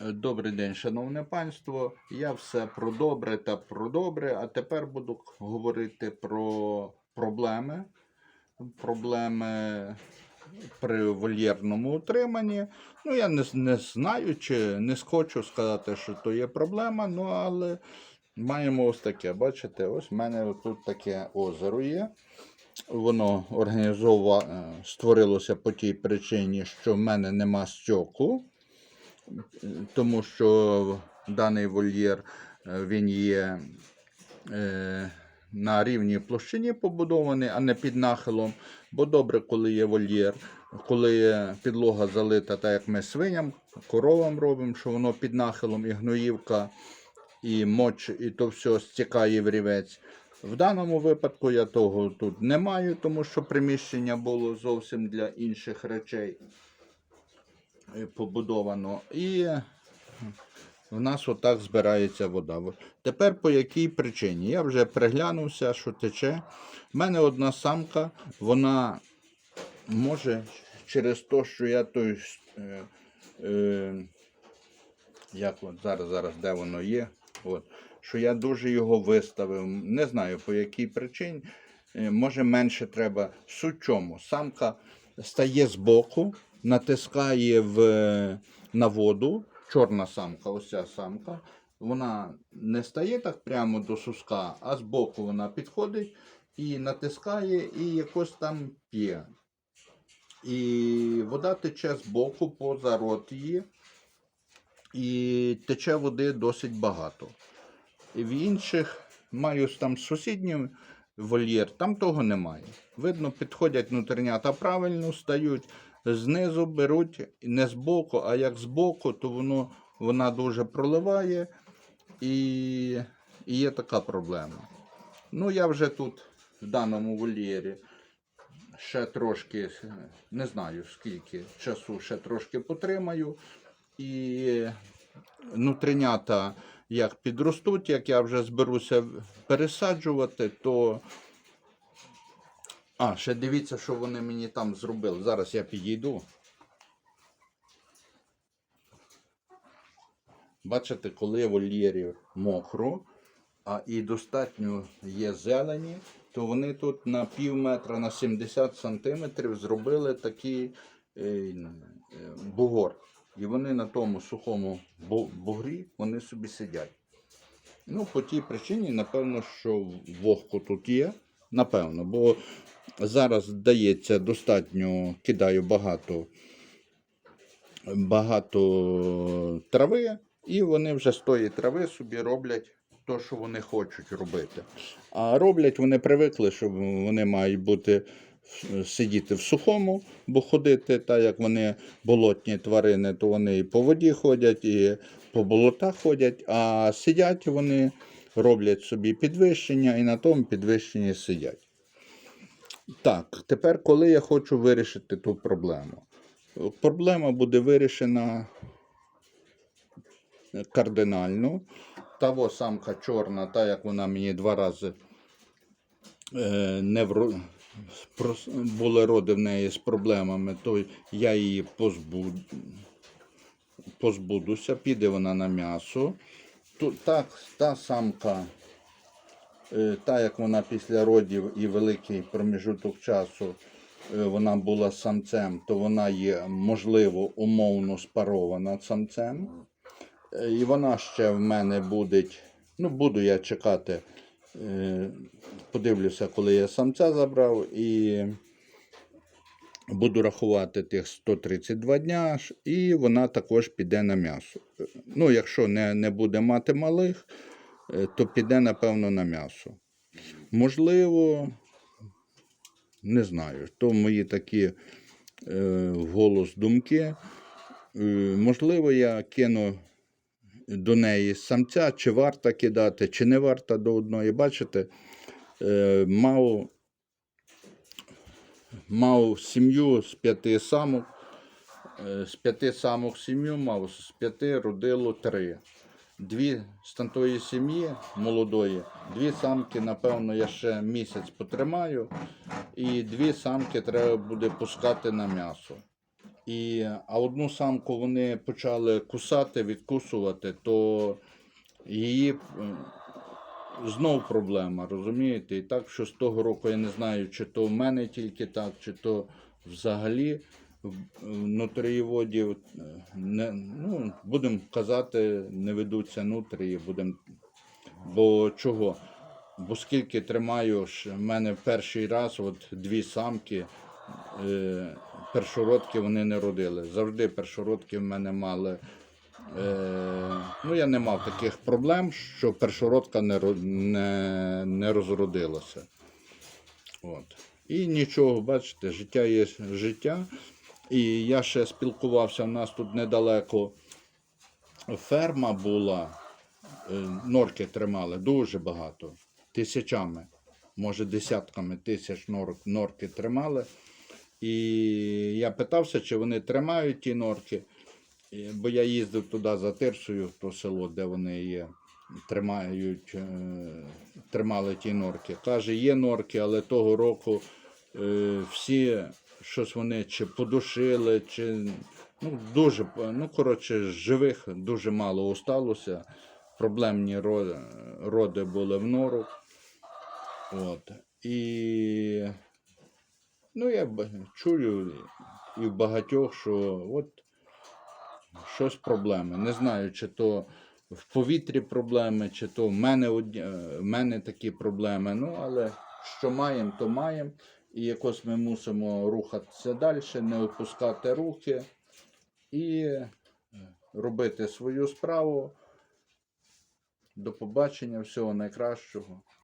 Добрий день, шановне панство. Я все про добре та про добре. А тепер буду говорити про проблеми. Проблеми при вольєрному утриманні. Ну, я не, не знаю, чи не схочу сказати, що то є проблема, ну але маємо ось таке. Бачите, ось в мене тут таке озеро є. Воно організовано, створилося по тій причині, що в мене нема стьоку тому що даний вольєр е, він є е, на рівній площині побудований, а не під нахилом. Бо добре, коли є вольєр, коли підлога залита, так як ми свиням, коровам робимо, що воно під нахилом і гноївка, і моч, і то все стікає в рівець. В даному випадку я того тут не маю, тому що приміщення було зовсім для інших речей побудовано. І в нас отак збирається вода. Тепер по якій причині? Я вже приглянувся, що тече. У мене одна самка, вона може через те, що я той. Е, е, як от зараз, зараз, де воно є, от, що я дуже його виставив. Не знаю по якій причині. Е, Може менше треба. Суть чому? Самка стає збоку, натискає в, на воду. Чорна самка, ось ця самка. Вона не стає так прямо до суска, а збоку вона підходить і натискає, і якось там п'є. І вода тече збоку поза рот її. І тече води досить багато. І в інших маю там сусідній вольєр, там того немає. Видно, підходять внутрішнята правильно, стають знизу, беруть не збоку, а як збоку, то воно, вона дуже проливає і, і є така проблема. Ну, я вже тут в даному вольєрі ще трошки, не знаю скільки часу, ще трошки потримаю. І нутринята як підростуть, як я вже зберуся пересаджувати, то. А, ще дивіться, що вони мені там зробили. Зараз я підійду. Бачите, коли в вольєрі мокро, а і достатньо є зелені, то вони тут на пів метра на 70 сантиметрів зробили такий е, бугор. І вони на тому сухому бугрі вони собі сидять. Ну, по тій причині, напевно, що вогко тут є. Напевно, бо зараз дається достатньо, кидаю багато, багато трави, і вони вже з тої трави собі роблять те, що вони хочуть робити. А роблять вони привикли, що вони мають бути сидіти в сухому, бо ходити, так як вони болотні тварини, то вони і по воді ходять, і по болотах ходять, а сидять вони, роблять собі підвищення і на тому підвищенні сидять. Так, тепер, коли я хочу вирішити ту проблему. Проблема буде вирішена кардинально. Та самка чорна, та як вона мені два рази е, не вро... були роди в неї з проблемами, то я її позбуд... позбудуся, піде вона на м'ясо. Тут так, та самка, е, та як вона після родів і великий проміжуток часу е, вона була самцем, то вона є, можливо, умовно спарована самцем. Е, І вона ще в мене буде, ну, буду я чекати, подивлюся, коли я самця забрав, і буду рахувати тих 132 дня, і вона також піде на м'ясо. Ну, якщо не, не буде мати малих, е, то піде, напевно, на м'ясо. Можливо, не знаю, то мої такі е, вголос думки. Е, можливо, я кину до неї самця, чи варто кидати, чи не варто до одної. Бачите, е, мав, мав сім'ю з п'яти самок. Е, З п'яти самок сім'ю мав, з п'яти родило три. Дві з тої сім'ї молодої, дві самки, напевно, я ще місяць потримаю, і дві самки треба буде пускати на м'ясо. І, а одну самку вони почали кусати, відкусувати, то її знов проблема, розумієте? І так, що з того року я не знаю, чи то в мене тільки так, чи то взагалі в- внутрі е, не, ну, будемо казати, не ведуться нутрії, будемо. Бо чого? Бо скільки тримаю, в мене перший раз от дві самки, е, першородки вони не родили. Завжди першородки в мене мали. Е, ну, я не мав таких проблем, що першородка не, не, не розродилася. От. І нічого, бачите, життя є життя. І я ще спілкувався, у нас тут недалеко ферма була, е, норки тримали дуже багато, тисячами, може десятками тисяч нор, норки тримали. І я питався, чи вони тримають ті норки, бо я їздив туди за Тирсою, в то село, де вони є, тримають, е, тримали ті норки. Каже, є норки, але того року е, всі щось вони чи подушили, чи ну, дуже, ну, коротше, живих дуже мало осталося. Проблемні роди були в нору. От. І ну, я чую і в багатьох, що от щось проблеми. Не знаю, чи то в повітрі проблеми, чи то в мене, е, в мене такі проблеми. Ну, але що маємо, то маємо. І якось ми мусимо рухатися далі, не опускати руки і е, робити свою справу. До побачення, всього найкращого.